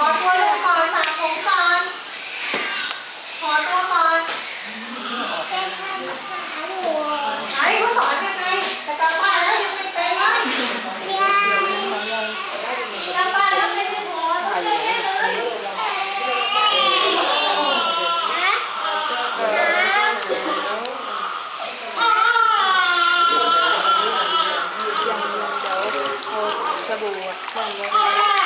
อตัวลงก่อนสระผมก่อนขอตัวก่อนไหนเขาสอนยังไงแต่กลับบ้านแล้วยังไม่เป็นเลยกลับบ้านแล้วไม่ได้หมอต้องเล่นเลย ยังยังเดี๋ยวเอาสบู่อะ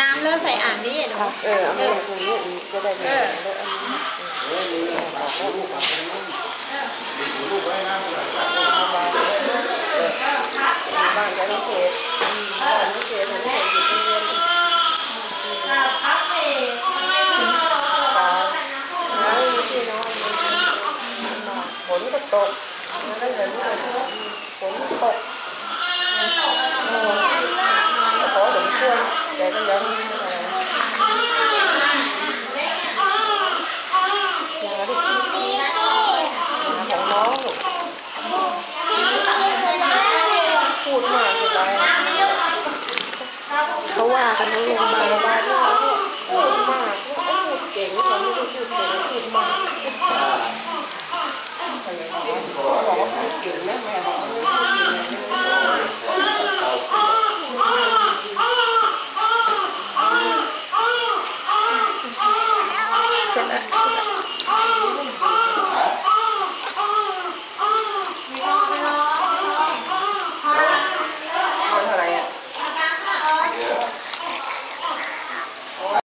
น้ำเลิกใส่อ่างดิหนูเออเอามาอย่างตรงนี้อีกจะได้ไม่แล้วอันนี้บ้านจะต้องเทสบ้านต้องเทสต้องเทสอยู่ที่เรียนพักเองตาแล้วมีที่นอนฝนก็ตกแล้วเดี๋ยวนี้ฝนตกขอสมควรแต่ก็ยังอย่างที่ของน้องพูดมากเกินไปเขา ว่ากันในโรงพยาบาลว่าพูดมากเขาพูดเก่งเขาไม่ได้พูดเก่งพูดมาก